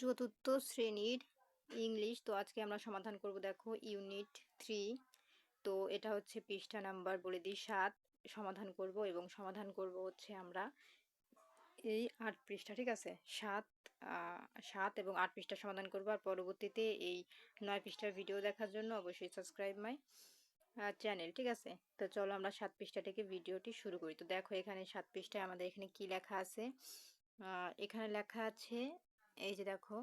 চতুর্থ শ্রেণির ইংলিশ। তো আজকে আমরা সমাধান করব দেখো ইউনিট থ্রি। তো এটা হচ্ছে পৃষ্ঠা নাম্বার বলে দিই সাত। সমাধান করব এবং সমাধান করব হচ্ছে আমরা এই আট পৃষ্ঠা, ঠিক আছে? সাত সাত এবং আট পৃষ্ঠা সমাধান করব। আর পরবর্তীতে এই নয় পৃষ্ঠার ভিডিও দেখার জন্য অবশ্যই সাবস্ক্রাইব মাই চ্যানেল ঠিক আছে? তো চলো আমরা সাত পৃষ্ঠা থেকে ভিডিওটি শুরু করি। তো দেখো এখানে সাত পৃষ্ঠায় আমাদের এখানে কি লেখা আছে? এখানে লেখা আছে এই যে দেখো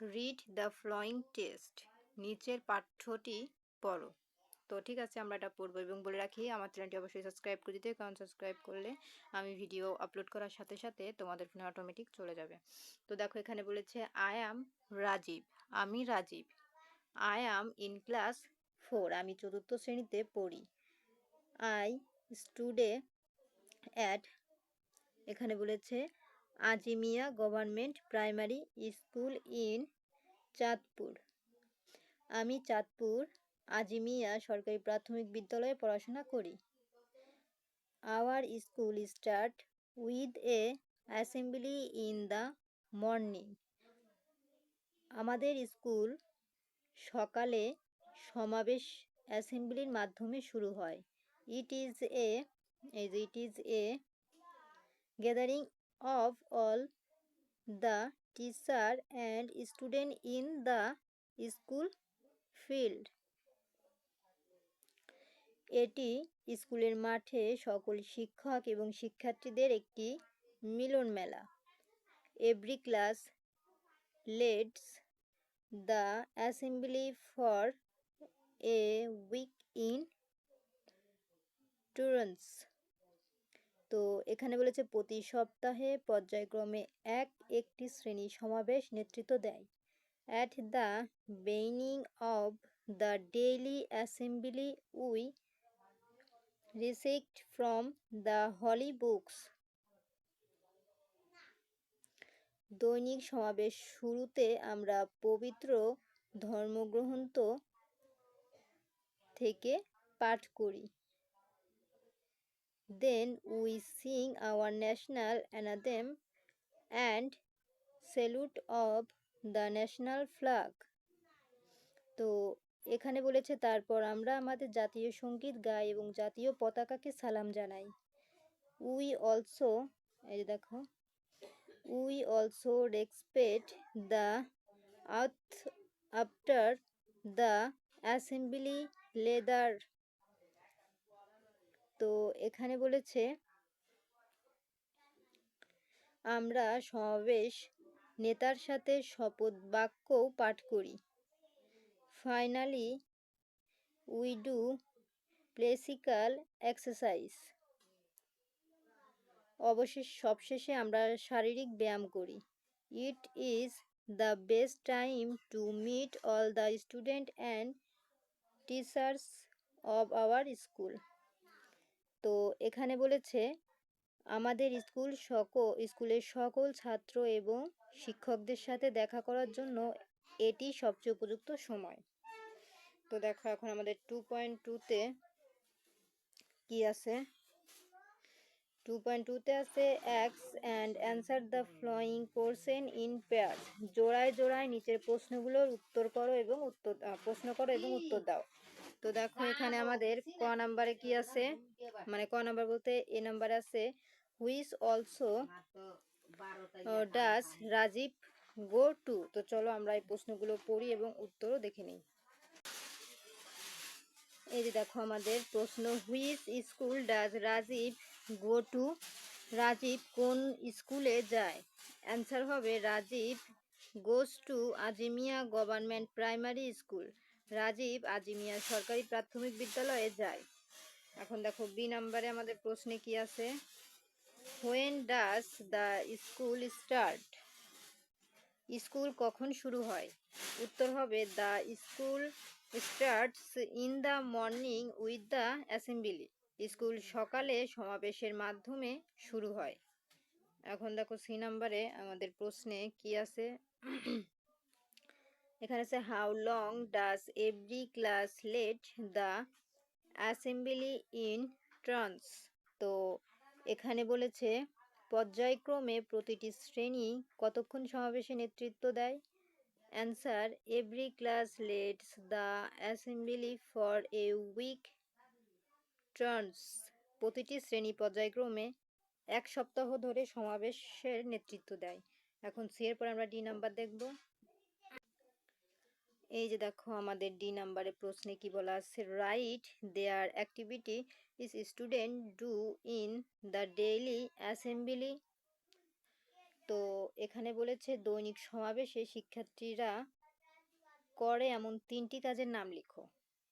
রিড দ্য ফ্লোয়িং টেস্ট নিচের পাঠ্যটি পড়ো। তো ঠিক আছে, আমরা এটা পড়ব এবং বলে রাখি, আমার চ্যানেলটি অবশ্যই সাবস্ক্রাইব করে দিতে, কারণ সাবস্ক্রাইব করলে আমি ভিডিও আপলোড করার সাথে সাথে তোমাদের ফোনে অটোমেটিক চলে যাবে। তো দেখো, এখানে বলেছে আই অ্যাম রাজীব আমি Rajib I am in class four আমি চতুর্থ শ্রেণীতে পড়ি। আই স্টুডে অ্যাট এখানে বলেছে Azimia government primary school in Chandpur. আমি চাঁদপুর, আজিমিয়া সরকারি প্রাথমিক বিদ্যালয়ে পড়াশোনা করি। Our school start with a assembly in the morning আমাদের স্কুল সকালে সমাবেশ অ্যাসেম্বলির মাধ্যমে শুরু হয়। It is a it is a gathering of all the teacher and student in the school field. এটি স্কুলের মাঠে সকল শিক্ষক এবং শিক্ষার্থীদের একটি মিলন মেলা every class leads the assembly for a week in turns তো এখানে বলেছে প্রতি সপ্তাহে পর্যায়ক্রমে এক, একটি শ্রেণি সমাবেশ নেতৃত্ব দেয়। At the beginning of the daily assembly we recite from the holy books দৈনিক সমাবেশ শুরুতে আমরা পবিত্র ধর্মগ্রন্থ থেকে পাঠ করি। Then we sing our national anthem and salute of the national flag. তো এখানে বলেছে, তারপর আমরা আমাদের জাতীয় সংগীত গাই এবং জাতীয় পতাকাকে সালাম জানাই উই অলসো এই দেখো we also respect the earth after the assembly leader তো এখানে বলেছে, আমরা সমাবেশ নেতার সাথে শপথ বাক্যও পাঠ করি। Finally we do physical exercise. অবশেষ, সবশেষে আমরা শারীরিক ব্যায়াম করি। It is the best time to meet all the student and teachers of our school. তো এখানে বলেছে আমাদের স্কুল সক স্কুলের সকল ছাত্র এবং শিক্ষকদের সাথে দেখা করার জন্য এটি সবচেয়ে উপযুক্ত সময়। তো দেখো এখন আমাদের টু পয়েন্ট টুতে কি আছে? টু পয়েন্ট টুতে আছে অ্যাক্স and answer the following questions in pair জোড়ায় জোড়ায় নিচের প্রশ্নগুলোর উত্তর করো এবং উত্তর প্রশ্ন করো এবং উত্তর দাও। তো দেখো এখানে আমাদের ক নাম্বারে কি আছে? মানে ক নাম্বার বলতে এ নাম্বারে আছে which also does Rajib go to. তো চলো আমরা এই প্রশ্নগুলো পড়ি এবং উত্তরও দেখে নিই। এই যে দেখো আমাদের প্রশ্ন which school does Rajib go to? Rajib কোন স্কুলে যায়? অ্যান্সার হবে Rajib goes to Azimia government primary school. Rajib Azimia সরকারি প্রাথমিক বিদ্যালয়ে যায়। এখন দেখো, বি নাম্বারে আমাদের প্রশ্নে কি আছে? When does the school start school কখন শুরু হয়? উত্তর হবে the school starts in the morning with the assembly school সকালে সমাবেশের মাধ্যমে শুরু হয়। এখন দেখো, সি নাম্বারে আমাদের প্রশ্নে কি আছে? এখানে আছে how long does every class let the assembly in turns তো এখানে বলেছে, পর্যায়ক্রমে প্রতিটি শ্রেণি কতক্ষণ সমাবেশে নেতৃত্ব দেয়? Answer every class lets the assembly for a week turns প্রতিটি শ্রেণি পর্যায়ক্রমে এক সপ্তাহ ধরে সমাবেশের নেতৃত্ব দেয়। এখন সি এর পর আমরা ডি নাম্বার দেখব। এই যে দেখো আমাদের ডি নাম্বারের প্রশ্নে কি বলা আছে? Write their activity is student do in the daily assembly তো এখানে বলেছে দৈনিক সমাবেশে শিক্ষার্থীরা করে এমন তিনটি কাজের নাম লিখো।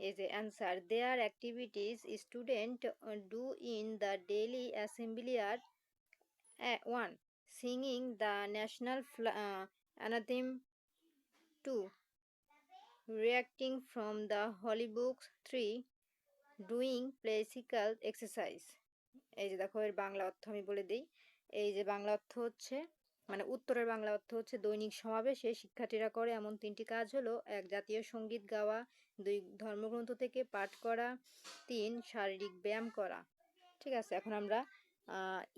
এই যে answer their activities student do in the daily assembly are one singing the national anthem two reacting from the holy books 3 doing classical exercise. এই যে দেখো, এর বাংলা অর্থ আমি বলে দিই। এই যে বাংলা অর্থ হচ্ছে মানে উত্তরের বাংলা অর্থ হচ্ছে দৈনিক সমাবেশে শিক্ষার্থীরা করে। এমন তিনটি কাজ হলো, এক, জাতীয় সংগীত গাওয়া, দুই, ধর্মগ্রন্থ থেকে পাঠ করা, তিন, শারীরিক ব্যায়াম করা। ঠিক আছে, এখন আমরা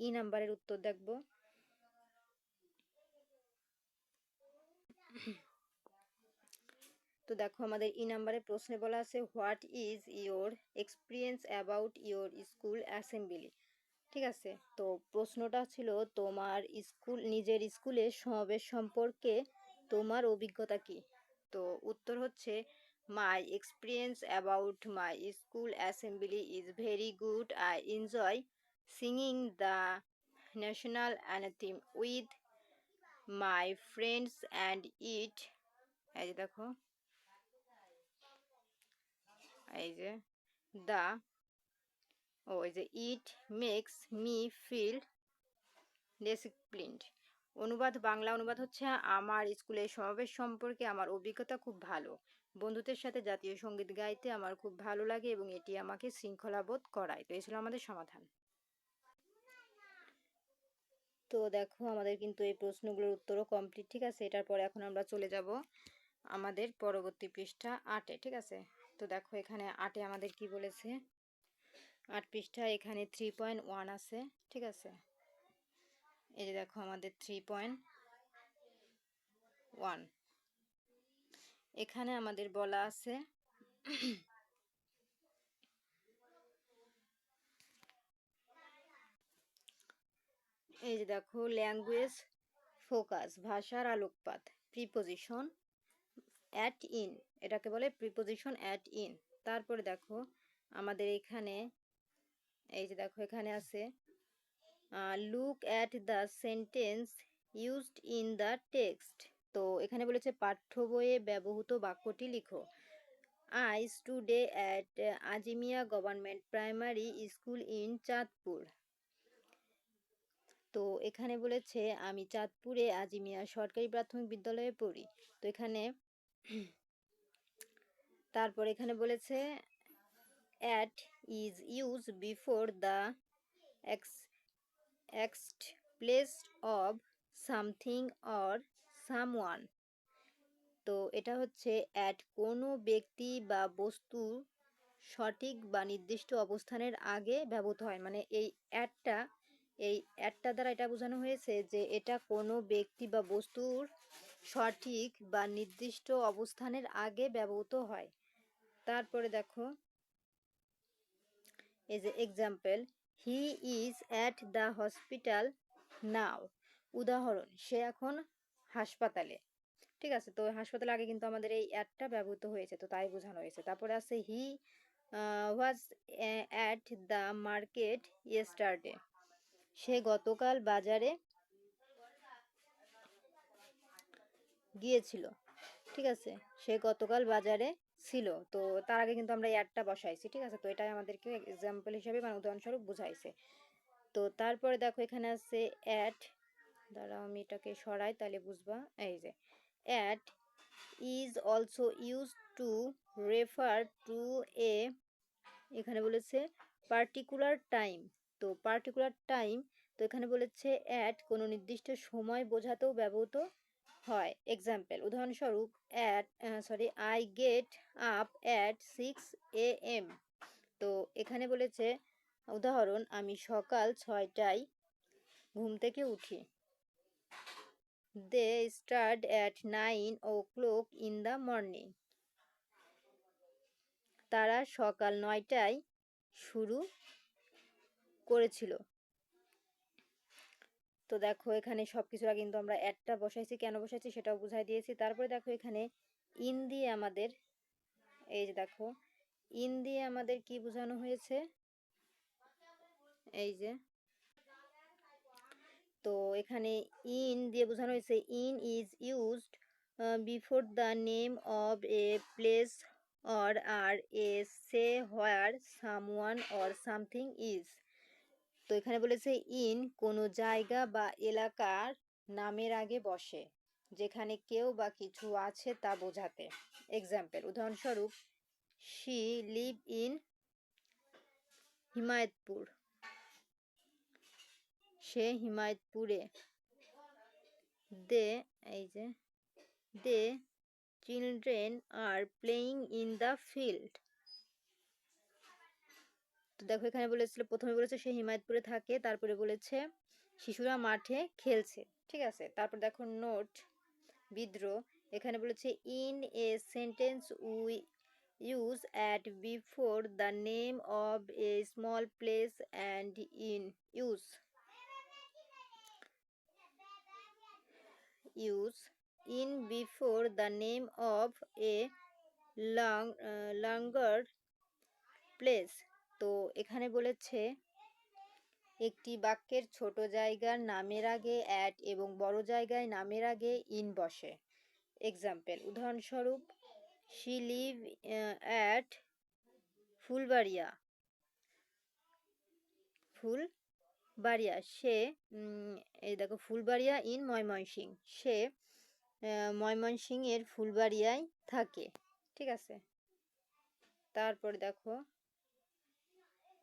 ই নাম্বারের উত্তর দেখব। তো দেখো আমাদের ই নাম্বারে প্রশ্নে বলা আছে what is your experience about your school assembly ঠিক আছে? তো প্রশ্নটা ছিল, তোমার স্কুল নিজের স্কুলে সমাবেশ সম্পর্কে তোমার অভিজ্ঞতা কি? তো উত্তর হচ্ছে my experience about my school assembly is very good I enjoy singing the national anthem with my friends and it এই দেখো এই যে দা, ও এই যে it makes me feel disciplined. অনুবাদ, বাংলা অনুবাদ হচ্ছে আমার স্কুলের সমাবেশ সম্পর্কে। আমার অভিজ্ঞতা খুব ভালো। বন্ধুদের সাথে জাতীয় সংগীত গাইতে আমার খুব ভালো লাগে এবং এটি আমাকে শৃঙ্খলাবোধ করায়। তো এই ছিল আমাদের সমাধান। তো দেখো, আমাদের কিন্তু এই প্রশ্নগুলোর উত্তরও কমপ্লিট ঠিক আছে? এটার পরে এখন আমরা চলে যাব আমাদের পরবর্তী পৃষ্ঠা আটে, ঠিক আছে? তো দেখো এখানে আটে আমাদের কি বলেছে? আট পৃষ্ঠা এখানে থ্রি পয়েন্ট ওয়ান আছে, ঠিক আছে? এই যে দেখো আমাদের থ্রি পয়েন্ট ওয়ান এখানে আমাদের বলা আছে এই যে দেখো ল্যাঙ্গুয়েজ ফোকাস ভাষার আলোকপাত প্রিপোজিশন অ্যাট ইন এটাকে বলে প্রিপোজিশন অ্যাট ইন তারপরে দেখো, আমাদের এখানে, এই যে দেখো, এখানে আছে look at the sentence used in the text তো এখানে বলেছে, পাঠ্য বইয়ে ব্যবহৃত বাক্যটি লিখো। I study at Azimia government primary school in Chandpur. তো এখানে বলেছে, আমি চাঁদপুরে আজিমিয়া সরকারি প্রাথমিক বিদ্যালয়ে পড়ি। তো এখানে তারপর এখানে বলেছে at is use before the x exact place of something or someone তো এটা হচ্ছে অ্যাট কোনো ব্যক্তি বা বস্তু সঠিক বা নির্দিষ্ট অবস্থানের আগে ব্যবহৃত হয়। মানে এই অ্যাডটা এই অ্যাডটা দ্বারা এটা বোঝানো হয়েছে যে এটা কোনো ব্যক্তি বা বস্তুর সঠিক বা নির্দিষ্ট অবস্থানের আগে ব্যবহৃত হয়। তারপরে দেখো, এই যে example he is at the hospital now উদাহরণ, সে এখন হাসপাতালে। ঠিক আছে, তো হাসপাতালে আগে কিন্তু আমাদের এই অ্যাডটা ব্যবহৃত হয়েছে, তো তাই বোঝানো হয়েছে। তারপরে আছে he was at the market yesterday সে গতকাল বাজারে গিয়েছিল। ঠিক আছে? সে গতকাল বাজারে ছিল। তো তার আগে কিন্তু আমরা অ্যাডটা বসাইছি। ঠিক আছে? তো এটাই আমাদেরকে এক্সাম্পল হিসাবে মানে উদাহরণস্বরূপ বুঝাইছে। তো তারপরে দেখো এখানে আছে অ্যাড দাঁড়াও, আমি এটাকে সরাই, তাহলে বুঝবা। এই যে at is also use to refer to a এখানে বলেছে পার্টিকুলার টাইম তো পার্টিকুলার টাইম তো এখানে বলেছে অ্যাট কোনো নির্দিষ্ট সময় বোঝাতেও ব্যবহৃত হয়। এক্সাম্পল উদাহরণস্বরূপ at sorry I get up at six A M তো এখানে বলেছে, উদাহরণ, আমি সকাল ছয়টায় ঘুম থেকে উঠি। They start at nine o'clock in the morning তারা সকাল নয়টায় শুরু করেছিল। তো দেখো এখানে সব কিছুর কিন্তু আমরা অ্যাডটা বসাইছি। কেন বসাইছি সেটাও বুঝাই দিয়েছি। তারপরে দেখো এখানে ইন দিয়ে আমাদের, এই যে দেখো, ইন দিয়ে আমাদের কি বোঝানো হয়েছে? এই যে, তো এখানে ইন দিয়ে বোঝানো হয়েছে, in is used before the name of a place or R a say where someone or something is. তো এখানে বলেছে ইন কোনো জায়গা বা এলাকার নামের আগে বসে, যেখানে কেউ বা কিছু আছে তা বোঝাতে। এক্সাম্পল উদাহরণস্বরূপ শি লিভ ইন হিমায়তপুর। সে হিমায়তপুরে। দে, এই যে, they children are playing in the field তো দেখো এখানে বলেছিল, প্রথমে বলেছে সে হিমায়তপুরে থাকে, তারপরে বলেছে শিশুরা মাঠে খেলছে, ঠিক আছে? তারপর দেখো নোট, বিদ্রোহ, এখানে বলেছে in a sentence we use at before the name of a small place and in use use in before the name of a long longer place তো এখানে বলেছে, একটি বাক্যের ছোট জায়গার নামের আগে অ্যাট এবং বড় জায়গায় নামের আগে ইন বসে। এক্সাম্পল উদাহরণস্বরূপ she live at Fulbaria. Fulbaria, সে এই দেখো, ফুলবাড়িয়া ইন ময়মনসিং। সে ময়মনসিংয়ের ফুলবাড়িয়ায় থাকে। ঠিক আছে? তারপর দেখো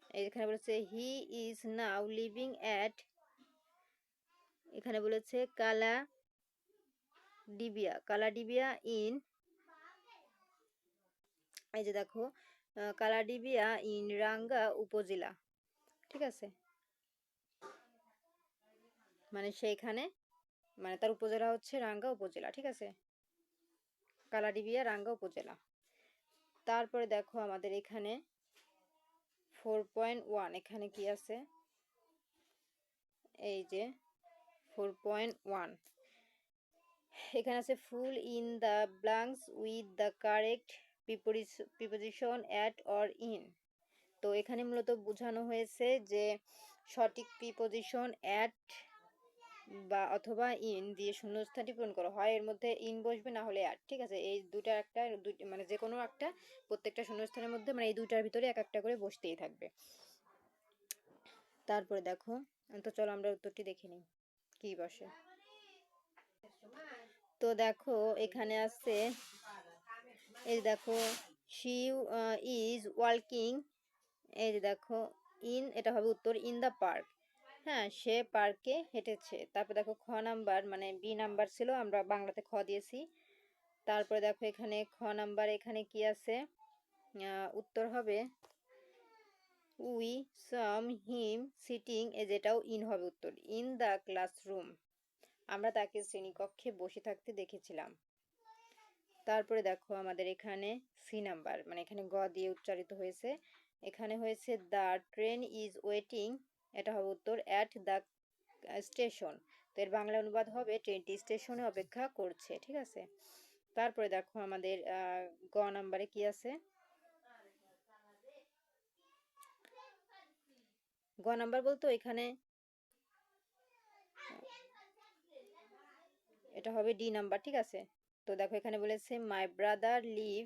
এখানে বলেছে he is now living at এখানে বলেছে কালা ডিবিয়া কালা ডিবিয়া ইন এই যে দেখো কালাডিবিয়া ইন রাঙ্গা উপজেলা ঠিক আছে? মানে সেইখানে মানে তার উপজেলা হচ্ছে রাঙ্গা উপজেলা, ঠিক আছে? কালাডিবিয়া রাঙ্গা উপজেলা তারপরে দেখো আমাদের এখানে ফোর পয়েন্ট ওয়ান এখানে কি আছে? এই যে ফোর পয়েন্ট ওয়ান এখানে আছে fill in the blanks with the correct preposition at or in তো এখানে মূলত বোঝানো হয়েছে যে সঠিক প্রিপোজিশন অ্যাট বা অথবা ইন দিয়ে শূন্যস্থানটি পূরণ করো। হয় এর মধ্যে ইন বসবে না হলে অ্যাড ঠিক আছে? এই দুটা একটা মানে যে কোনো একটা, প্রত্যেকটা শূন্যস্থানের মধ্যে মানে এই দুইটার ভিতরে এক একটা করে বসতেই থাকবে। তারপরে দেখো, তো চলো আমরা উত্তরটি দেখে নিই। কি বসে? তো দেখো, এখানে আছে, এই দেখো শি ইজ ওয়ার্কিং এই যে দেখো ইন এটা হবে উত্তর ইন দ্য পার্ক হ্যাঁ সে পার্কে হেঁটেছে। তারপর দেখো খ নাম্বার মানে বি নাম্বার ছিল, আমরা বাংলাতে খ দিয়েছি। তারপরে দেখো এখানে খ নাম্বার, এখানে কি আছে? উত্তর হবে, উই সাম হিম সিটিং, এ যেটাও ইন হবে উত্তর। In the classroom. আমরা তাকে শ্রেণীকক্ষে বসে থাকতে দেখেছিলাম। তারপরে দেখো আমাদের এখানে সি নাম্বার মানে এখানে গ দিয়ে উচ্চারিত হয়েছে। এখানে হয়েছে, দ্য ট্রেন ইজ ওয়েটিং এটা হবে উত্তর অ্যাট দ্য স্টেশন তো এর বাংলা অনুবাদ হবে ট্রেনটি স্টেশনে অপেক্ষা করছে, ঠিক আছে? তারপরে দেখো আমাদের গ নাম্বারে কি আছে? গ নাম্বার বলতো এখানে, এটা হবে ডি নাম্বার ঠিক আছে? তো দেখো এখানে বলেছে মাই ব্রাদার লিভ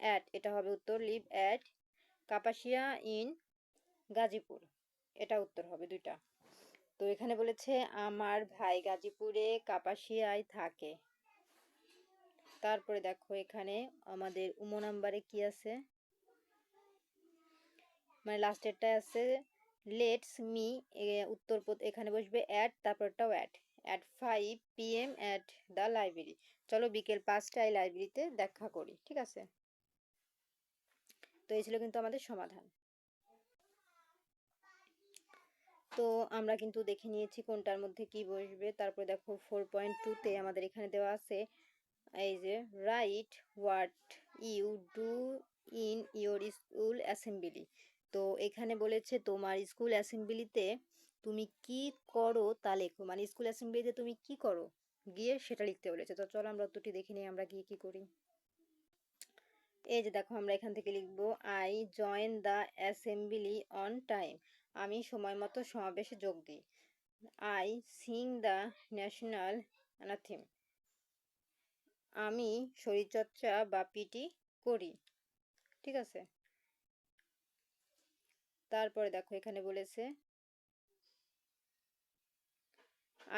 অ্যাট এটা হবে উত্তর live at Kapasia in Gazipur এটা উত্তর হবে দুইটা। তো এখানে বলেছে, আমার ভাই গাজীপুরে কাপাসিয়ায় থাকে। তারপরে দেখো এখানে আমাদের উমো নাম্বারে কি আছে? মানে লাস্টেরটা আছে লেটস মি উত্তর এখানে বসবে at তারপরটাও at at five P M at the library চলো বিকেল পাঁচটায় লাইব্রেরিতে দেখা করি, ঠিক আছে? তো এই ছিল কিন্তু আমাদের সমাধান। তো আমরা কিন্তু দেখে নিয়েছি কোনটার মধ্যে কি বসবে। তারপরে দেখো ফোর পয়েন্ট টুতে আমাদের এখানে দেওয়া আছে, এই যে right what you do in your school assembly তো এখানে বলেছে তোমার স্কুল অ্যাসেম্বলিতে তুমি কি করো তা লেখো। মানে স্কুল অ্যাসেম্বলিতে তুমি কি করো গিয়ে সেটা লিখতে বলেছে। তো চলো আমরা উত্তরটি দেখে নিই, আমরা গিয়ে কি করি। এই যে দেখো আমরা এখান থেকে লিখব I join the assembly on time আমি সময় মতো সমাবেশে যোগ দিই। I sing the national anthem আমি শরীরচর্চা বা পিটি করি। ঠিক আছে? তারপরে দেখো এখানে বলেছে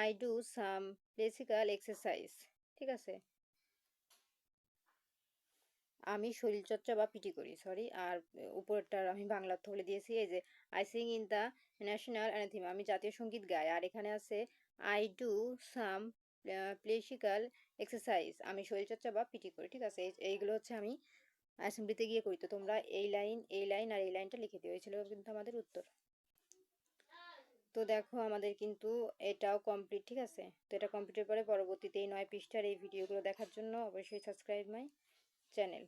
I do some physical exercise ঠিক আছে? আমি শরীরচর্চা বা পিটি করি সরি আর উপরটার আমি বাংলা অর্থ বলে দিয়েছি, এই যে I sing in the national anthem আমি জাতীয় সংগীত গাই, আর এখানে আছে I do some physical exercise আমি শরীরচর্চা বা পিটি করি, ঠিক আছে? এই- এইগুলো হচ্ছে আমি অ্যাসেম্বলিতে গিয়ে করি, তো তোমরা এই লাইন এই লাইন আর এই লাইনটা লিখে দিও, এই ছিল কিন্তু আমাদের উত্তর। তো দেখো আমাদের কিন্তু এটাও কমপ্লিট ঠিক আছে? তো এটা কমপ্লিটের পরে পরবর্তীতে এই নয় পৃষ্ঠার এই ভিডিওগুলো দেখার জন্য অবশ্যই সাবস্ক্রাইব মাই চ্যানেল